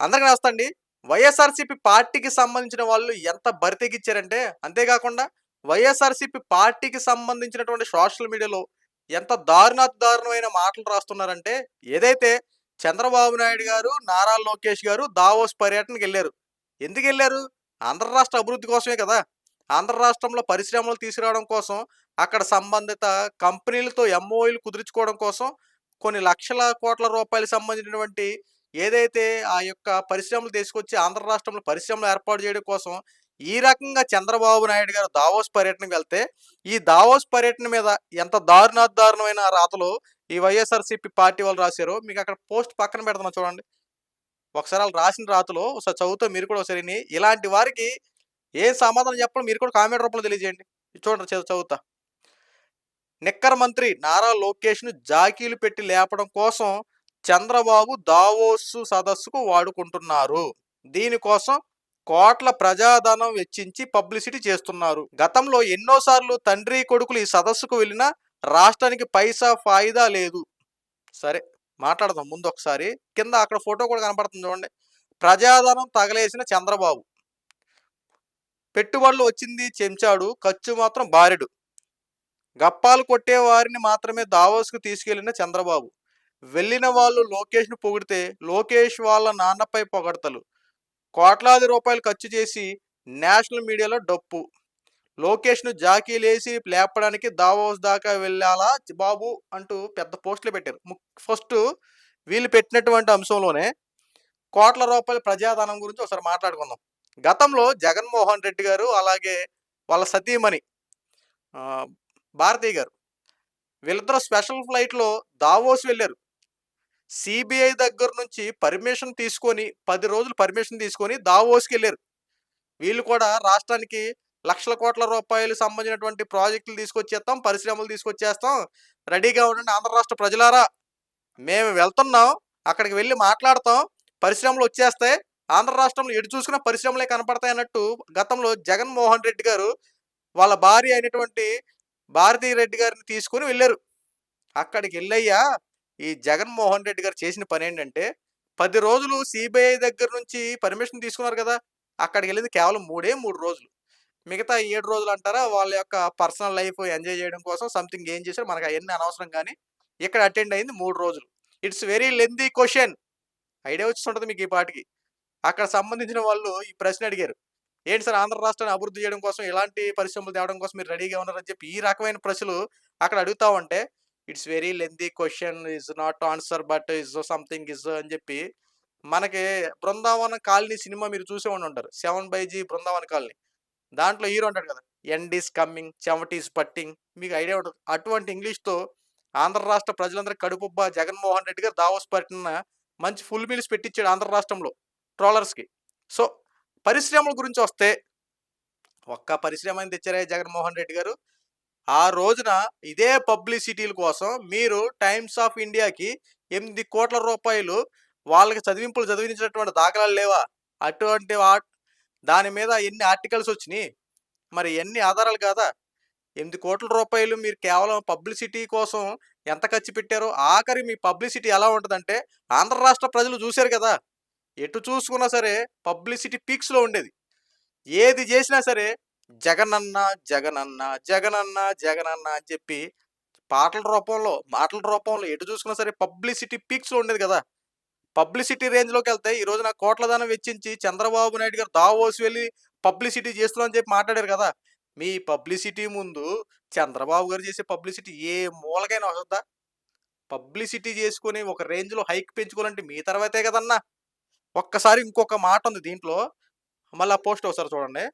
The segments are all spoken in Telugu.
అందరికీ నమస్తే అండి. వైఎస్ఆర్సీపీ పార్టీకి సంబంధించిన వాళ్ళు ఎంత బరితెగిచ్చారంటే అంతేకాకుండా వైఎస్ఆర్సీపీ పార్టీకి సంబంధించినటువంటి సోషల్ మీడియాలో ఎంత దారుణాతి దారుణమైన మాటలు రాస్తున్నారంటే ఏదైతే చంద్రబాబు నాయుడు గారు నారా లోకేష్ గారు దావోస్ పర్యటనకి వెళ్ళారు. ఎందుకు వెళ్ళారు? ఆంధ్ర రాష్ట్ర అభివృద్ధి కోసమే కదా. ఆంధ్ర రాష్ట్రంలో పరిశ్రమలు తీసుకురావడం కోసం అక్కడ సంబంధిత కంపెనీలతో ఎంఓఈలు కుదుర్చుకోవడం కోసం కొన్ని లక్షల కోట్ల రూపాయలు సంబంధించినటువంటి ఏదైతే ఆ యొక్క పరిశ్రమలు తీసుకొచ్చి ఆంధ్ర రాష్ట్రంలో పరిశ్రమలు ఏర్పాటు చేయడం కోసం ఈ రకంగా చంద్రబాబు నాయుడు గారు దావోస్ పర్యటనకు వెళ్తే ఈ దావోస్ పర్యటన మీద ఎంత దారుణాదారుణమైన రాతలు ఈ వైఎస్ఆర్సీపీ పార్టీ వాళ్ళు రాశారు మీకు అక్కడ పోస్ట్ పక్కన పెడుతున్నా చూడండి. ఒకసారి వాళ్ళు రాసిన రాతలు ఒకసారి చదువుతో మీరు కూడా ఒకసారి ఇలాంటి వారికి ఏ సమాధానం చెప్పడం మీరు కూడా కామెంట్ రూపంలో తెలియజేయండి. చూడండి చదువుతా. నిక్కర మంత్రి నారా లోకేష్ను జాకీలు పెట్టి లేపడం కోసం చంద్రబాబు దావోసు సదస్సుకు వాడుకుంటున్నారు. దీనికోసం కోట్ల ప్రజాధనం వెచ్చించి పబ్లిసిటీ చేస్తున్నారు. గతంలో ఎన్నోసార్లు తండ్రి కొడుకులు ఈ సదస్సుకు వెళ్ళినా రాష్ట్రానికి పైసా ఫాయిదా లేదు. సరే మాట్లాడదాం ముందు ఒకసారి కింద అక్కడ ఫోటో కూడా కనపడుతుంది చూడండి. ప్రజాధనం తగలేసిన చంద్రబాబు. పెట్టుబడులు వచ్చింది చెంచాడు ఖర్చు మాత్రం బారెడు. గప్పాలు కొట్టే వారిని మాత్రమే దావోస్కు తీసుకెళ్ళిన చంద్రబాబు. వెళ్ళిన వాళ్ళు లోకేష్ను పొగిడితే లోకేష్ వాళ్ళ నాన్నపై పొగడతలు. కోట్లాది రూపాయలు ఖర్చు చేసి నేషనల్ మీడియాలో డప్పు. లోకేష్ను జాకీలేసి లేపడానికి దావోస్ దాకా వెళ్ళాలా బాబు అంటూ పెద్ద పోస్టులు పెట్టారు. ఫస్ట్ వీళ్ళు పెట్టినటువంటి అంశంలోనే కోట్ల రూపాయల ప్రజాధనం గురించి ఒకసారి మాట్లాడుకుందాం. గతంలో జగన్మోహన్ రెడ్డి గారు అలాగే వాళ్ళ సతీమణి ఆ, భారతి గారు వీళ్ళిద్దరూ స్పెషల్ ఫ్లైట్లో దావోస్ వెళ్ళారు. సిబిఐ దగ్గర నుంచి పర్మిషన్ తీసుకొని పది రోజులు పర్మిషన్ తీసుకొని దావోస్కి వెళ్ళారు. వీళ్ళు కూడా రాష్ట్రానికి లక్షల కోట్ల రూపాయలు సంబంధించినటువంటి ప్రాజెక్టులు తీసుకొచ్చేస్తాం పరిశ్రమలు తీసుకొచ్చేస్తాం రెడీగా ఉండండి ఆంధ్ర రాష్ట్ర ప్రజలారా. మేము వెళ్తున్నాం అక్కడికి వెళ్ళి మాట్లాడతాం పరిశ్రమలు వచ్చేస్తాయి ఆంధ్ర రాష్ట్రంలో ఎటు చూసుకున్న పరిశ్రమలే కనపడతాయి అన్నట్టు గతంలో జగన్మోహన్ రెడ్డి గారు వాళ్ళ భార్య అయినటువంటి భారతీ రెడ్డి గారిని తీసుకుని వెళ్ళారు. అక్కడికి వెళ్ళయ్యా ఈ జగన్మోహన్ రెడ్డి గారు చేసిన పని ఏంటంటే పది రోజులు సిబిఐ దగ్గర నుంచి పర్మిషన్ తీసుకున్నారు కదా అక్కడికి వెళ్ళింది కేవలం మూడే మూడు రోజులు. మిగతా ఏడు రోజులు అంటారా వాళ్ళ యొక్క పర్సనల్ లైఫ్ ఎంజాయ్ చేయడం కోసం సంథింగ్ ఏం చేశారు మనకు అవన్నీ అనవసరం కానీ ఇక్కడ అటెండ్ అయింది మూడు రోజులు. It's very lengthy question. Idea వచ్చింటుంది మీకు ఈ పాటికి. అక్కడ సంబంధించిన వాళ్ళు ఈ ప్రశ్న అడిగారు. ఏంటి సార్ ఆంధ్ర రాష్ట్రాన్ని అభివృద్ధి చేయడం కోసం ఎలాంటి పరిశ్రమలు తేవడం కోసం మీరు రెడీగా ఉన్నారని చెప్పి ఈ రకమైన ప్రశ్నలు అక్కడ అడుగుతా ఉంటే it's very lengthy question is not answer but is something is అని చెప్పి మనకి బృందావన కాలనీ సినిమా మీరు చూసే ఉండి ఉంటారు. Seven by G Brindavan colony. దాంట్లో హీరో అంటాడు కదా ఎండ్ ఈస్ కమ్మింగ్ చెమటీస్ పట్టింగ్ మీకు ఐడియా ఉంటుంది. అటువంటి ఇంగ్లీష్తో ఆంధ్ర రాష్ట్ర ప్రజలందరూ కడుపుబ్బ జగన్మోహన్ రెడ్డి గారు దావోస్ పట్టిన మంచి ఫుల్ మీల్స్ పెట్టించాడు ఆంధ్ర రాష్ట్రంలో ట్రోలర్స్కి. సో పరిశ్రమల గురించి వస్తే ఒక్క పరిశ్రమ అని తెచ్చారే జగన్మోహన్ రెడ్డి గారు? ఆ రోజున ఇదే పబ్లిసిటీల కోసం మీరు టైమ్స్ ఆఫ్ ఇండియాకి ఎనిమిది కోట్ల రూపాయలు వాళ్ళకి చదివింపులు చదివించినటువంటి దాఖలాలు లేవా? అటువంటి దాని మీద ఎన్ని ఆర్టికల్స్ వచ్చినాయి? మరి ఎన్ని ఆధారాలు కాదా? ఎనిమిది కోట్ల రూపాయలు మీరు కేవలం పబ్లిసిటీ కోసం ఎంత ఖర్చు పెట్టారో? ఆఖరి మీ పబ్లిసిటీ ఎలా ఉంటుందంటే ఆంధ్ర రాష్ట్ర ప్రజలు చూశారు కదా! ఎటు చూసుకున్నా సరే పబ్లిసిటీ పీక్స్లో ఉండేది. ఏది చేసినా సరే జగనన్న జగనన్న జగనన్న జగనన్న అని చెప్పి పాటల రూపంలో మాటల రూపంలో ఎటు చూసుకున్నా సరే పబ్లిసిటీ పీక్స్లో ఉండేది కదా! పబ్లిసిటీ రేంజ్లోకి వెళ్తే ఈ రోజున కోట్ల దానం వెచ్చించి చంద్రబాబు నాయుడు గారు దావోసి వెళ్ళి పబ్లిసిటీ చేస్తున్నాం అని చెప్పి మాట్లాడారు కదా! మీ పబ్లిసిటీ ముందు చంద్రబాబు గారు చేసే పబ్లిసిటీ ఏ మూలకైనా వస్తుందా? పబ్లిసిటీ చేసుకుని ఒక రేంజ్లో హైక్ పెంచుకోవాలంటే మీ తర్వాతే కదన్నా! ఒక్కసారి ఇంకొక మాట ఉంది దీంట్లో. మళ్ళీ పోస్ట్ ఒకసారి చూడండి.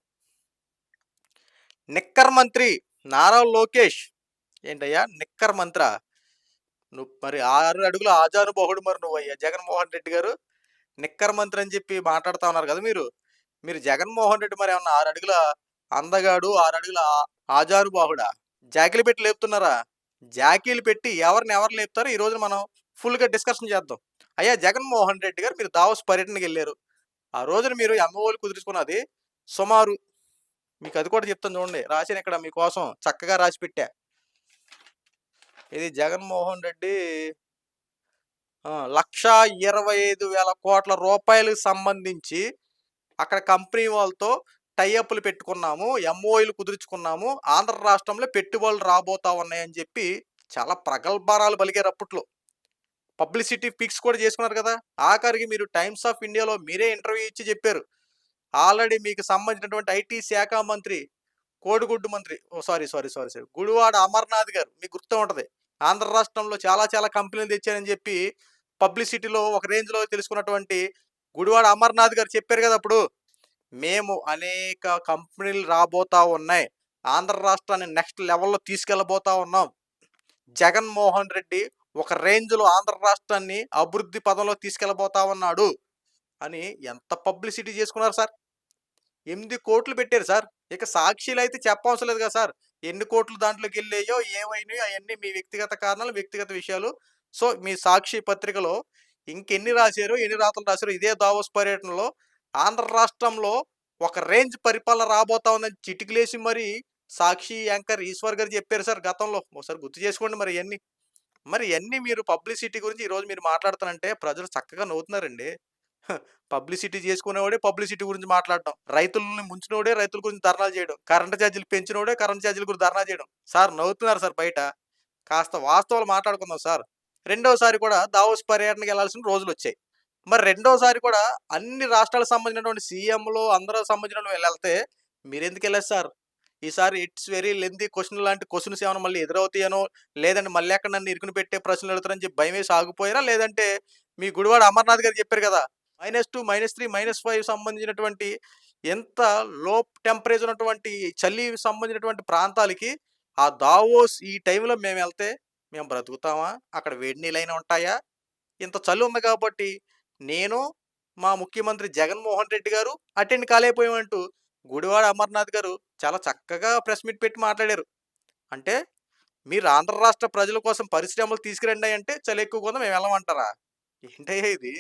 నిక్కర్ మంత్రి నారా లోకేష్. ఏంటయ్యా? నిక్కర్ మంత్ర. నువ్వు మరి ఆరు అడుగుల ఆజానుబహుడు మరి నువ్వయ్యా? జగన్మోహన్ రెడ్డి గారు నిక్కర్ మంత్రి అని చెప్పి మాట్లాడుతా ఉన్నారు కదా మీరు. మీరు జగన్మోహన్ రెడ్డి మరి ఏమన్నా ఆరు అడుగుల అందగాడు ఆరు అడుగుల ఆ- ఆజానుబాహుడా? జాకీలు పెట్టి లేపుతున్నారా? జాకీలు పెట్టి ఎవరిని ఎవరు లేపుతారో? ఈ రోజు మనం ఫుల్గా డిస్కషన్ చేద్దాం. అయ్యా జగన్మోహన్ రెడ్డి గారు మీరు దావోస్ పర్యటనకి వెళ్ళారు. ఆ రోజున మీరు ఎంఓలు కుదుర్చుకున్నది సుమారు మీకు అది కూడా చెప్తాను చూడండి రాసిన ఇక్కడ మీకోసం చక్కగా రాసి పెట్టా ఇది జగన్మోహన్ రెడ్డి ఆ! 1,25,000 కోట్ల రూపాయలకు సంబంధించి అక్కడ కంపెనీ వాళ్ళతో టైఅప్లు పెట్టుకున్నాము. ఎంఓఈలు కుదుర్చుకున్నాము. ఆంధ్ర రాష్ట్రంలో పెట్టుబడులు రాబోతా ఉన్నాయని చెప్పి చాలా ప్రగల్భారాలు పలికారు అప్పట్లో. పబ్లిసిటీ పిక్స్ కూడా చేసుకున్నారు కదా! ఆఖరికి మీరు టైమ్స్ ఆఫ్ ఇండియాలో మీరే ఇంటర్వ్యూ ఇచ్చి చెప్పారు. ఆల్రెడీ మీకు సంబంధించినటువంటి ఐటీ శాఖ మంత్రి, కోడిగుడ్డు మంత్రి ఓ sorry, sorry, sorry, sorry. Gudivada Amarnath garu మీకు గుర్తు ఉంటుంది ఆంధ్ర రాష్ట్రంలో చాలా చాలా కంపెనీలు తెచ్చారని చెప్పి పబ్లిసిటీలో ఒక రేంజ్‌లో తెలుసుకున్నటువంటి గుడివాడ అమర్నాథ్ గారు చెప్పారు కదా! అప్పుడు. మేము అనేక కంపెనీలు రాబోతా ఉన్నాయి. ఆంధ్ర రాష్ట్రాన్ని నెక్స్ట్ లెవెల్‌లో తీసుకెళ్ళబోతా ఉన్నాం. జగన్మోహన్ రెడ్డి ఒక రేంజ్‌లో ఆంధ్ర రాష్ట్రాన్ని అభివృద్ధి పదంలో తీసుకెళ్ళబోతా ఉన్నాడు. అని ఎంత పబ్లిసిటీ చేసుకున్నారు సార్. ఎనిమిది కోట్లు పెట్టారు సార్. ఇక సాక్షిలు అయితే చెప్పవసరం లేదు కదా సార్. ఎన్ని కోట్లు దాంట్లోకి వెళ్ళాయో ఏమైనాయో అవన్నీ మీ వ్యక్తిగత కారణాలు, వ్యక్తిగత విషయాలు. సో, మీ సాక్షి పత్రికలో ఇంకెన్ని రాశారో, ఎన్ని రాతలు రాశారో ఇదే దావోస్ పర్యటనలో ఆంధ్ర రాష్ట్రంలో ఒక రేంజ్ పరిపాలన రాబోతా ఉందని చిటికలేసి మరి సాక్షి యాంకర్ ఈశ్వర్ గారు చెప్పారు సార్ గతంలో. ఒకసారి గుర్తు చేసుకోండి మరి ఇవన్నీ మరి ఇవన్నీ మీరు పబ్లిసిటీ గురించి ఈరోజు మీరు మాట్లాడుతానంటే ప్రజలు చక్కగా నవ్వుతున్నారండి. పబ్లిసిటీ చేసుకునేవాడే పబ్లిసిటీ గురించి మాట్లాడటం. రైతులని ముంచినోడే రైతుల గురించి ధర్నాలు చేయడం. కరెంట్ ఛార్జీలు పెంచినోడే కరెంట్ ఛార్జీల గురించి ధర్నా చేయడం. సార్ నవ్వుతున్నారు సార్ బయట. కాస్త వాస్తవాలు మాట్లాడుకుందాం సార్. రెండోసారి కూడా దావోస్ పర్యటనకెళ్ళాల్సిన రోజులొచ్చాయి. మరి రెండోసారి కూడా అన్ని రాష్ట్రాలకు సంబంధించినటువంటి సీఎంలు అందరూ సంబంధించినోళ్ళు మీరెందుకు వెళ్ళారు సార్? ఈసారి ఇట్స్ వెరీ లెంతీ క్వశ్చన్ లాంటి క్వశ్చన్స్ ఏమైనా మళ్ళీ ఎదురవుతాయనో, లేదంటే మళ్ళీ ఎక్కడ నన్ను ఇరుకుని పెట్టే ప్రశ్నలు అడుగుతారని చెప్పి భయమేసి ఆగిపోయారా? లేదంటే మీ గుడివాడ అమర్నాథ్ గారు చెప్పారు కదా! -2, -3, -5 సంబంధించినటువంటి ఎంత లో టెంపరేచర్ ఉన్నటువంటి చలి సంబంధించినటువంటి ప్రాంతాలకి ఆ దావోస్ ఈ టైంలో మేము వెళ్తే మేము బ్రతుకుతామా? అక్కడ వేడి నీళ్ళైనా ఉంటాయా? ఇంత చలి ఉంది కాబట్టి నేను, మా ముఖ్యమంత్రి జగన్మోహన్ రెడ్డి గారు అటెండ్ కాలేకపోయామంటూ గుడివాడ అమర్నాథ్ గారు చాలా చక్కగా ప్రెస్ మీట్ పెట్టి మాట్లాడారు. అంటే మీరు ఆంధ్ర రాష్ట్ర ప్రజల కోసం పరిశ్రమలు తీసుకురండి అంటే చలి ఎక్కువ ఉంది మేము వెళ్ళమంటారా? ఏంటయ్యా ఇది?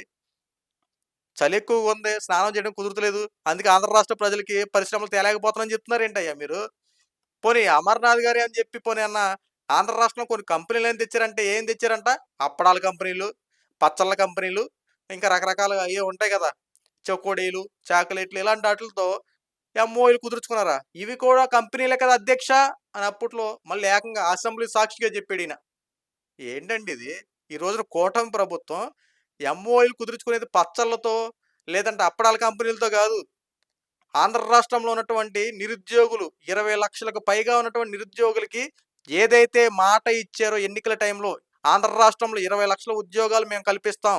చలి ఎక్కువగా ఉంది. స్నానం చేయడం కుదరతలేదు అందుకే ఆంధ్ర రాష్ట్ర ప్రజలకి పరిశ్రమలు తేలేకపోతున్నారని చెప్తున్నారు ఏంటయ్యా మీరు? పోనీ అమర్నాథ్ గారి అని చెప్పి పోనీ అన్న ఆంధ్ర రాష్ట్రంలో కొన్ని కంపెనీలు ఏం తెచ్చారంటే ఏం తెచ్చారంట? అప్పడాల కంపెనీలు, పచ్చళ్ళ కంపెనీలు, ఇంకా రకరకాలుగా అవి ఉంటాయి కదా! చకోడీలు చాక్లెట్లు ఇలాంటి వాటితో ఎంఓఈలు కుదుర్చుకున్నారా? ఇవి కూడా కంపెనీలే కదా అధ్యక్ష! అని అప్పట్లో మళ్ళీ ఏకంగా అసెంబ్లీ సాక్షిగా చెప్పాడీయన. ఏంటండి ఇది? ఈ రోజున కూటమి ప్రభుత్వం ఎంఓయూలు కుదుర్చుకునేది పచ్చళ్ళతో, లేదంటే అప్పడాల కంపెనీలతో కాదు ఆంధ్ర రాష్ట్రంలో ఉన్నటువంటి నిరుద్యోగులు ఇరవై లక్షలకు పైగా ఉన్నటువంటి నిరుద్యోగులకి ఏదైతే మాట ఇచ్చారో ఎన్నికల టైంలో ఆంధ్ర రాష్ట్రంలో ఇరవై లక్షల ఉద్యోగాలు మేము కల్పిస్తాం.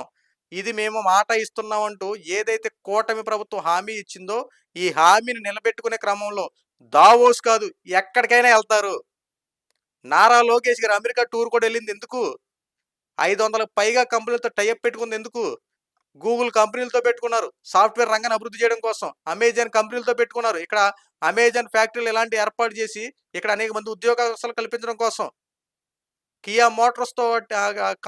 ఇది మేము మాట ఇస్తున్నామంటూ ఏదైతే కూటమి ప్రభుత్వం హామీ ఇచ్చిందో, ఈ హామీని నిలబెట్టుకునే క్రమంలో దావోస్ కాదు ఎక్కడికైనా వెళ్తారు నారా లోకేష్ గారు అమెరికా టూర్ కూడా వెళ్ళింది ఎందుకు? 500లకు పైగా కంపెనీలతో టైఅప్ పెట్టుకుంది ఎందుకు? గూగుల్ కంపెనీలతో పెట్టుకున్నారు. సాఫ్ట్‌వేర్ రంగాన్ని అభివృద్ధి చేయడం కోసం. అమెజాన్ కంపెనీలతో పెట్టుకున్నారు. ఇక్కడ అమెజాన్ ఫ్యాక్టరీలు ఇలాంటి ఏర్పాటు చేసి ఇక్కడ అనేక మంది ఉద్యోగాలు కల్పించడం కోసం. కియా మోటార్స్‌తో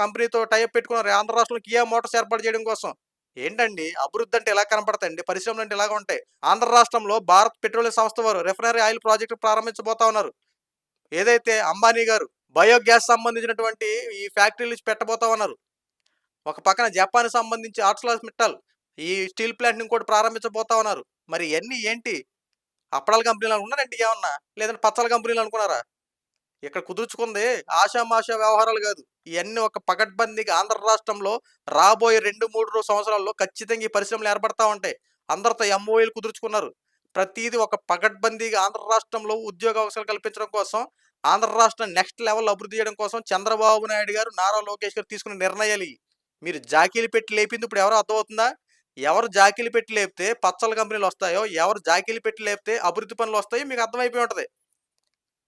కంపెనీతో టైఅప్ పెట్టుకున్నారు. ఆంధ్ర రాష్ట్రంలో కియా మోటార్స్ ఏర్పాటు చేయడం కోసం. ఏంటండి అభివృద్ధి అంటే ఎలా కనపడతాయండి. పరిశ్రమలు అంటే ఇలాగే ఉంటాయి. ఆంధ్ర రాష్ట్రంలో భారత్ పెట్రోలియం సంస్థ వారు రిఫైనరీ ఆయిల్ ప్రాజెక్టు ప్రారంభించబోతా ఉన్నారు. ఏదైతే అంబానీ గారు బయోగ్యాస్ సంబంధించినటువంటి ఈ ఫ్యాక్టరీలు పెట్టబోతా ఉన్నారు. ఒక పక్కన జపాన్‌కి సంబంధించి ఆర్సెలర్‌మిట్టల్ ఈ స్టీల్ ప్లాంట్‌ని ఇంకోటి ప్రారంభించబోతా ఉన్నారు. మరి ఇవన్నీ ఏంటి? అప్పడాల కంపెనీలు అనుకున్నారండి ఏమన్నా? లేదంటే పచ్చళ్ళ కంపెనీలు అనుకున్నారా? ఇక్కడ కుదుర్చుకుంది ఆషామాషా వ్యవహారాలు కాదు ఇవన్నీ ఒక పగడ్బందీగా ఆంధ్ర రాష్ట్రంలో రాబోయే 2, 3 సంవత్సరాల్లో ఖచ్చితంగా ఈ పరిశ్రమలు ఏర్పడతా ఉంటాయి. అందరితో ఎంఓఏలు కుదుర్చుకున్నారు. ప్రతీది ఒక పగడ్బందీగా ఆంధ్ర రాష్ట్రంలో ఉద్యోగ అవకాశాలు కల్పించడం కోసం, ఆంధ్ర రాష్ట్రం నెక్స్ట్ లెవెల్ అభివృద్ధి చేయడం కోసం చంద్రబాబు నాయుడు గారు, నారా లోకేష్ గారు తీసుకున్న నిర్ణయాలు మీరు జాకీలు పెట్టి లేపింది ఇప్పుడు ఎవరో అర్థమవుతుందా? ఎవరు జాకీలు పెట్టి లేపితే పచ్చళ్ళ కంపెనీలొస్తాయో, ఎవరు జాకీలు పెట్టి లేపితే అభివృద్ధి పనులు వస్తాయో మీకు అర్థమైపోయి ఉంటది.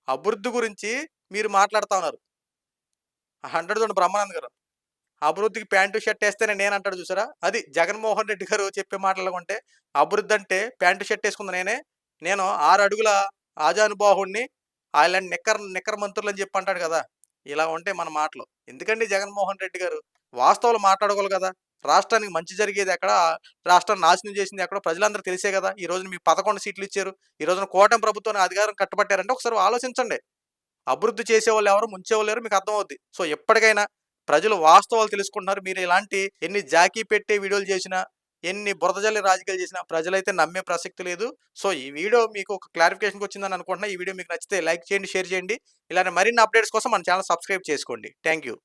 అభివృద్ధి గురించి మీరు మాట్లాడుతూ ఉన్నారు. హండ్రెడ్ చూడండి బ్రహ్మానంద్ గారు. అభివృద్ధికి ప్యాంటు, షర్ట్ వేస్తేనే నేను అంటాడు చూసారా? అది జగన్మోహన్ రెడ్డి గారు చెప్పే మాటల్లో అభివృద్ధి అంటే ప్యాంటు, షర్ట్ వేసుకుంది నేనే. నేను ఆరు అడుగుల ఆజానుబాహుడిని. ఆయిలాంటి నిక్కర్ నిక్కర్ మంత్రులు అని చెప్పి అంటాడు కదా! ఇలా ఉంటే మన మాటలు. ఎందుకండి జగన్మోహన్ రెడ్డి గారు? వాస్తవాలు మాట్లాడగలరు కదా! రాష్ట్రానికి మంచి జరిగేది ఎక్కడ? రాష్ట్రాన్ని నాశనం చేసింది ఎక్కడ ప్రజలందరూ తెలిసే కదా! ఈ రోజున మీకు 11 సీట్లు ఇచ్చారు. ఈ రోజున కూటమి ప్రభుత్వాన్ని అధికారం కట్టబట్టారంటే ఒకసారి ఆలోచించండి. అభివృద్ధి చేసేవాళ్ళు ఎవరు? ముంచేవాళ్ళు ఎవరు? మీకు అర్థమవుద్ది. సో, ఎప్పటికైనా ప్రజలు వాస్తవాలు తెలుసుకుంటున్నారు. మీరు ఇలాంటి ఎన్ని జాకీ పెట్టే వీడియోలు చేసినా, ఎన్ని బురదజల్లి రాజకీయాలు చేసినా ప్రజలైతే నమ్మే ప్రసక్తి లేదు. సో, ఈ వీడియో మీకు ఒక క్లారిఫికేషన్‌కి వచ్చిందని అనుకుంటున్నా. ఈ వీడియో మీకు నచ్చితే లైక్ చేయండి, షేర్ చేయండి. ఇలానే మరిన్ని అప్డేట్స్ కోసం మన ఛానల్ సబ్స్క్రైబ్ చేసుకోండి. Thank you.